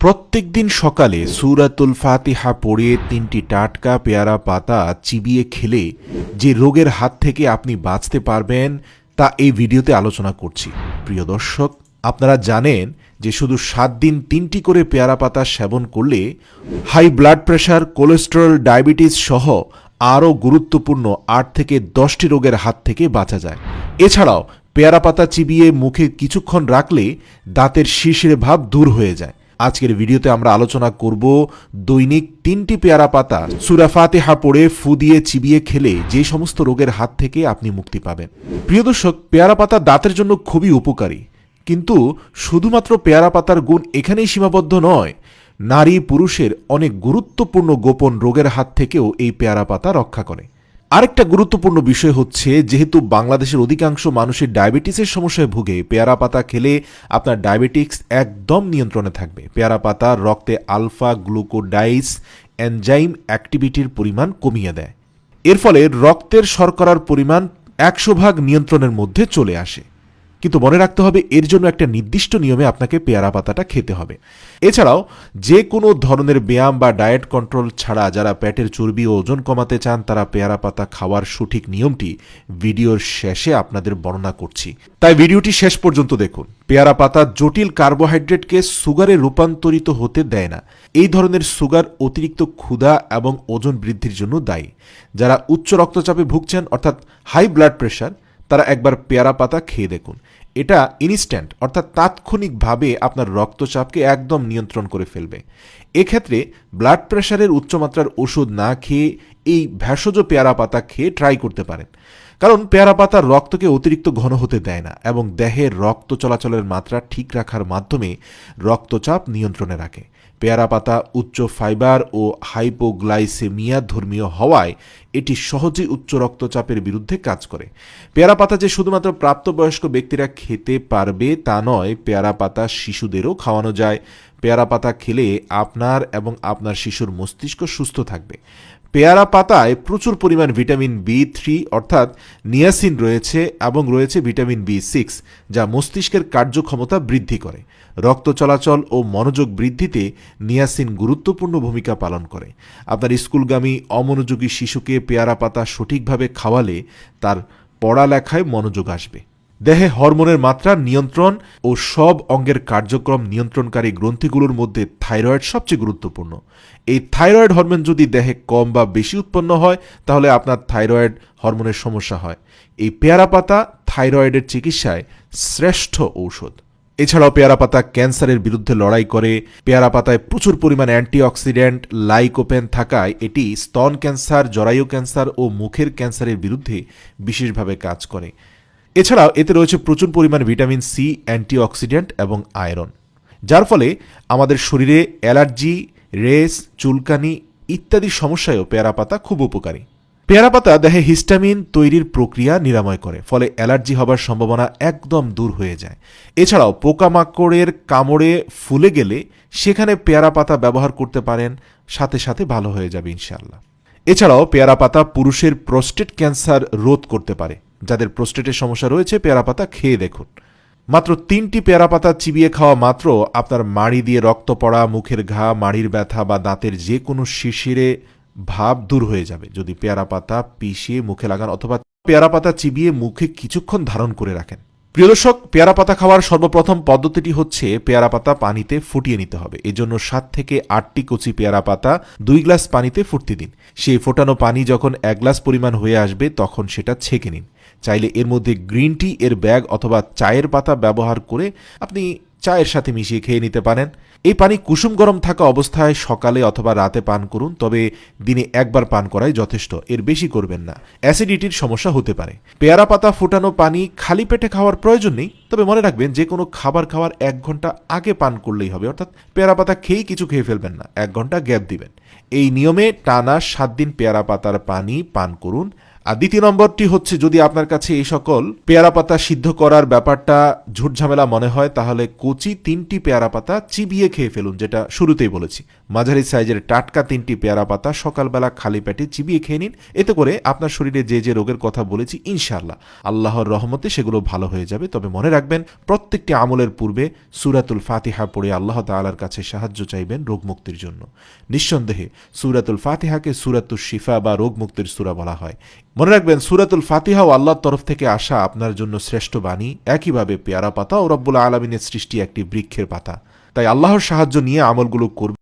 প্রত্যেকদিন সকালে সুরাতুল ফাতিহা পড়ে তিনটি টাটকা পেয়ারা পাতা চিবিয়ে খেলে যে রোগের হাত থেকে আপনি বাঁচতে পারবেন, তা এই ভিডিওতে আলোচনা করছি। প্রিয় দর্শক, আপনারা জানেন যে শুধু সাত দিন তিনটি করে পেয়ারা পাতা সেবন করলে high blood pressure, cholesterol, diabetes সহ আরও গুরুত্বপূর্ণ আট থেকে দশটি রোগের হাত থেকে বাঁচা যায়। এছাড়াও, পেয়ারা পাতা চিবিয়ে মুখে কিছুক্ষণ রাখলে দাঁতের শিশির ভাব দূর হয়ে যায়। আজকের ভিডিওতে আমরা আলোচনা করব দৈনিক তিনটি পেয়ারা পাতা। সুরা ফাতেহা পড়ে ফু দিয়ে চিবিয়ে খেলে যে সমস্ত রোগের হাত থেকে আপনি মুক্তি পাবেন। প্রিয় দর্শক, পেয়ারা পাতা দাঁতের জন্য খুবই উপকারী। কিন্তু শুধুমাত্র পেয়ারা পাতার গুণ এখানেই সীমাবদ্ধ নয়, নারী পুরুষের অনেক গুরুত্বপূর্ণ গোপন রোগের হাত থেকেও এই পেয়ারা পাতা রক্ষা করে। আরেকটা গুরুত্বপূর্ণ বিষয় হচ্ছে, যেহেতু বাংলাদেশের অধিকাংশ মানুষের ডায়াবেটিসের সমস্যায় ভুগে, পেয়ারা পাতা খেলে আপনার ডায়াবেটিক্স একদম নিয়ন্ত্রণে থাকবে। পেয়ারা পাতা রক্তে আলফা, গ্লুকোডাইস, এনজাইম অ্যাক্টিভিটির পরিমাণ কমিয়ে দেয়। এর ফলে রক্তের শর্করার পরিমাণ একশো ভাগ নিয়ন্ত্রণের মধ্যে চলে আসে। কিন্তু মনে রাখতে হবে, এর জন্য একটা নির্দিষ্ট নিয়মে আপনাকে পেয়ারা পাতাটা খেতে হবে। এছাড়াও, যে কোনো ধরনের ব্যায়াম বা ডায়েট কন্ট্রোল ছাড়া যারা প্যাটের চর্বি ও ওজন কমাতে চান, তারা পেয়ারা পাতা খাওয়ার সঠিক নিয়মটি ভিডিওর শেষে আপনাদের বর্ণনা করছি। তাই ভিডিওটি শেষ পর্যন্ত দেখুন। পেয়ারা পাতা জটিল কার্বোহাইড্রেটকে সুগারে রূপান্তরিত হতে দেয় না। এই ধরনের সুগার অতিরিক্ত ক্ষুধা এবং ওজন বৃদ্ধির জন্য দায়ী। যারা উচ্চ রক্তচাপে ভুগছেন, অর্থাৎ হাই ব্লাড প্রেশার তারা একবার পেয়ারা পাতা খেয়ে দেখুন। এটা ইনস্ট্যান্ট অর্থাৎ তাৎক্ষণিকভাবে আপনার রক্তচাপকে একদম নিয়ন্ত্রণ করে ফেলবে। এক্ষেত্রে ব্লাড প্রেশারের উচ্চমাত্রার ওষুধ না খেয়ে এই ভেষজ পেয়ারা পাতা খেয়ে ট্রাই করতে পারেন। কারণ পেয়ারা পাতার রক্তকে অতিরিক্ত ঘন হতে দেয় না এবং দেহের রক্ত চলাচলের মাত্রা ঠিক রাখার মাধ্যমে রক্তচাপ নিয়ন্ত্রণে রাখে। পেয়ারা পাতা, উচ্চ ফাইবার ও হাইপোগ্লাইসেমিয়া ধর্মীয় হওয়ায় এটি সহজেই উচ্চ রক্তচাপের বিরুদ্ধে কাজ করে। পেয়ারা পাতা যে শুধুমাত্র প্রাপ্তবয়স্ক ব্যক্তিরা খেতে পারবে তা নয়, পেয়ারা পাতা শিশুদেরও খাওয়ানো যায়। পেয়ারা পাতা খেলে আপনার এবং আপনার শিশুর মস্তিষ্ক সুস্থ থাকবে। পেয়ারা পাতায় প্রচুর পরিমাণ ভিটামিন বি থ্রি অর্থাৎ নিয়াসিন রয়েছে এবং রয়েছে ভিটামিন বি সিক্স, যা মস্তিষ্কের কার্যক্ষমতা বৃদ্ধি করে। রক্ত চলাচল ও মনোযোগ বৃদ্ধিতে নিয়াসিন গুরুত্বপূর্ণ ভূমিকা পালন করে। আপনার স্কুলগামী অমনোযোগী শিশুকে পেয়ারা পাতা সঠিকভাবে খাওয়ালে তার পড়ালেখায় মনোযোগ আসবে। দেহে হরমোনের মাত্রা, নিয়ন্ত্রণ ও সব অঙ্গের কার্যক্রম নিয়ন্ত্রণকারী গ্রন্থিগুলোর মধ্যে থাইরয়েড সবচেয়ে গুরুত্বপূর্ণ। এই থাইরয়েড হরমোন যদি দেহে কম বা বেশি উৎপন্ন হয়, তাহলে আপনার থাইরয়েড হরমোনের সমস্যা হয়। এই পেয়ারা পাতা থাইরয়েডের চিকিৎসায় শ্রেষ্ঠ ঔষধ। এছাড়াও পেয়ারা পাতা ক্যান্সারের বিরুদ্ধে লড়াই করে। পেয়ারা পাতায় প্রচুর পরিমাণ অ্যান্টিঅক্সিডেন্ট, লাইকোপেন থাকায় এটি স্তন ক্যান্সার, জরায়ু ক্যান্সার ও মুখের ক্যান্সারের বিরুদ্ধে বিশেষভাবে কাজ করে। এছাড়াও এতে রয়েছে প্রচুর পরিমাণ ভিটামিন সি, অ্যান্টিঅক্সিডেন্ট এবং আয়রন। যার ফলে আমাদের শরীরে অ্যালার্জি রেস চুলকানি ইত্যাদি সমস্যায়ও পেয়ারা পাতা খুব উপকারী। পেয়ারা পাতা দেহে হিস্টামিন তৈরির প্রক্রিয়া নিরাময় করে, ফলে অ্যালার্জি হবার সম্ভাবনা একদম দূর হয়ে যায়। এছাড়াও পোকামাকড়ের কামড়ে ফুলে গেলে সেখানে পেয়ারা পাতা ব্যবহার করতে পারেন, সাথে সাথে ভালো হয়ে যাবে ইনশাল্লাহ এছাড়াও পেয়ারা পাতা পুরুষের প্রোস্টেট ক্যান্সার রোধ করতে পারে। যাদের প্রোস্টেটের সমস্যা রয়েছে পেয়ারা পাতা খেয়ে দেখুন। মাত্র তিনটি পেয়ারা পাতা চিবিয়ে খাওয়া মাত্র আপনার মাড়ি দিয়ে রক্ত পড়া, মুখের ঘা, মাড়ির ব্যথা বা দাঁতের যে কোনো শিশিরে ভাব দূর হয়ে যাবে। যদি পেয়ারা পাতা পিষিয়ে মুখে লাগান অথবা পেয়ারা পাতা চিবিয়ে মুখে কিছুক্ষণ ধারণ করে রাখেন প্রিয় দর্শক পেয়ারা পাতা খাওয়ার সর্বপ্রথম পদ্ধতিটি হচ্ছে পেয়ারা পাতা পানিতে ফুটিয়ে নিতে হবে। এজন্য সাত থেকে আটটি কচি পেয়ারা পাতা দুই গ্লাস পানিতে ফুটতে দিন। সেই ফোটানো পানি যখন এক গ্লাস পরিমাণ হয়ে আসবে, তখন সেটা ছেঁকে নিন। চাইলে এর মধ্যে গ্রিন টি, এর ব্যাগ অথবা চায়ের পাতা ব্যবহার করে আপনি চায়ের সাথে মিশিয়ে খেয়ে নিতে পারেন। এই পানি কুসুম গরম থাকা অবস্থায় সকালে অথবা রাতে পান করুন, তবে দিনে একবার পান করাই যথেষ্ট, এর বেশি করবেন না। অ্যাসিডিটির সমস্যা হতে পারে। পেয়ারা পাতা ফুটানো পানি খালি পেটে খাওয়ার প্রয়োজন নেই, তবে মনে রাখবেন যে কোনো খাবার খাওয়ার এক ঘণ্টা আগে পান করলেই হবে, অর্থাৎ পেয়ারা পাতা খেয়েই কিছু খেয়ে ফেলবেন না, এক ঘণ্টা গ্যাপ দিবেন। এই নিয়মে টানা সাত দিন পেয়ারা পাতার পানি পান করুন আর দ্বিতীয় নম্বরটি হচ্ছে যদি আপনার কাছে এই সকল পেয়ারা পাতা সিদ্ধ করার ব্যাপারটা ঝুটঝামেলা মনে হয়, তাহলে কচি তিনটি পেয়ারা পাতা চিবিয়ে খেয়ে ফেলুন, যেটা শুরুতেই বলেছি। মাঝারি সাইজের টাটকা তিনটি পেয়ারা পাতা, সকালবেলা খালি পেটে চিবিয়ে খেয়ে নিন। এতে করে আপনার শরীরে যে যে রোগের কথা বলেছি, ইনশাআল্লাহ, আল্লাহর রহমতে সেগুলো ভালো হয়ে যাবে। তবে মনে রাখবেন, প্রত্যেকটি আমলের পূর্বে সুরাতুল ফাতিহা পড়ে আল্লাহ তাআলার কাছে সাহায্য চাইবেন রোগ মুক্তির জন্য। নিঃসন্দেহে সুরাতুল ফাতিহাকে সুরাতুল শিফা বা রোগ মুক্তির সুরা বলা হয়। মনে রাখবেন, সুরাতুল ফাতিহা ও আল্লাহর তরফ থেকে আসা আপনার জন্য শ্রেষ্ঠ বাণী। একইভাবে পেয়ারা পাতা ও রব্বুল আলমিনের সৃষ্টি একটি বৃক্ষের পাতা। তাই আল্লাহর সাহায্য নিয়ে আমলগুলো করবে।